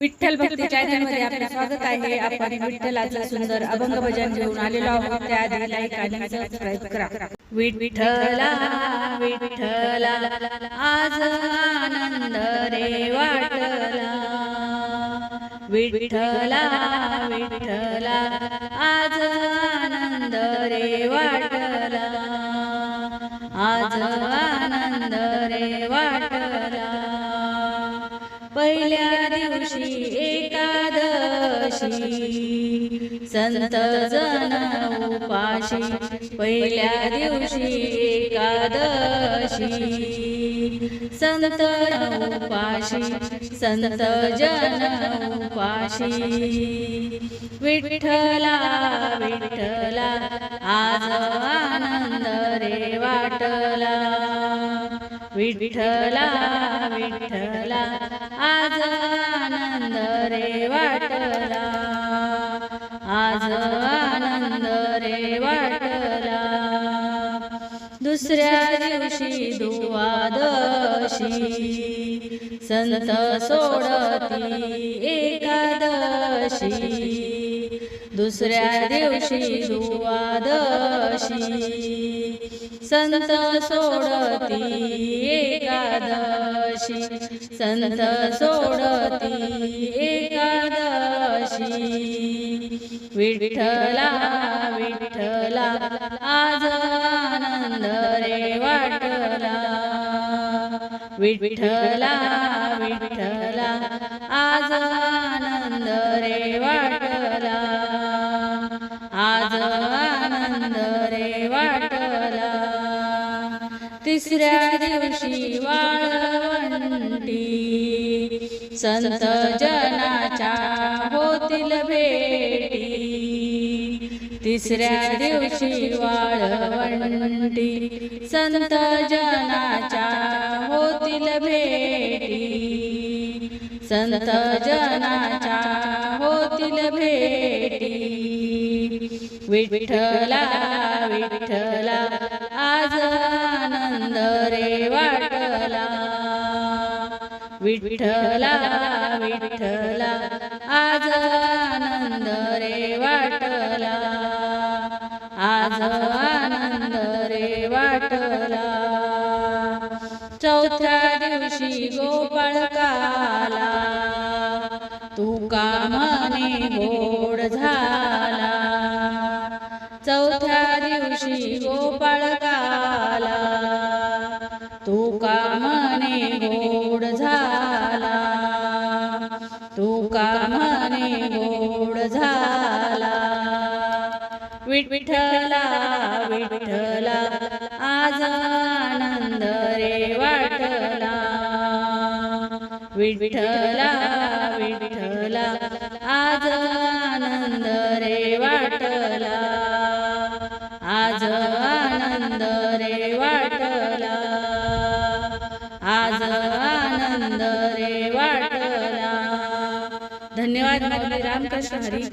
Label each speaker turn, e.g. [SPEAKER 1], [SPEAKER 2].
[SPEAKER 1] विठ्ठल भक्ती चॅनलमध्ये आपले स्वागत आहे. आपण विठ्ठलाचं सुंदर अभंग भजन घेऊन आलेलो आहोत. त्याआधी लाईक आणि सबस्क्राईब करा. विठ्ठला विठ्ठला आज आनंद रे वाटला. विठ्ठला विठ्ठला आज आनंद रे वाटला. आज आनंद रे वाटला. पहिल्या दिवशी एकादशी. संत जन उपाशी पहिल्या दिवशी एकादशी. संत उपाशी संत जन उपाशी विठ्ठला विठ्ठला आज आनंद रे वाटला. विठ्ठला विठ्ठला आज आनंद रे वाटला. आज आनंद रे वाटला. दुसऱ्या दिवशी दुवादशी संत सोडती एकादशी. दुसऱ्या दिवशी दुवादशी संत सोडती एकादशी. संत सोडती एकादशी. विठ्ठला विठ्ठला आज आनंद रे वाटला. विठ्ठला विठ्ठला आज तिसऱ्या दिवशी वाळवंटी. संत जनाच्या होतील भेटी. तिसऱ्या दिवशी वाळवंटी. संत जनाच्या होतील भेटी. संत जनाच्या होतील भेटी. विठ्ठला विठ्ठला आज आनंद रे वाटला. विठ्ठला विठ्ठला आज आनंद रे वाटला. आज आनंद रे वाटला. चौथ्या दिवशी गोपाळकाला तू कामाने गोड तुका मने गोड झाला. तुका मने गोड झाला. विठ्ठला विठ्ठला आज आनंद रे वाटला. विठ्ठला विठ्ठला आज आनंद रे वाटला. आज आनंद आज आनंद रे वाटला धन्यवाद रामकृष्ण हरी.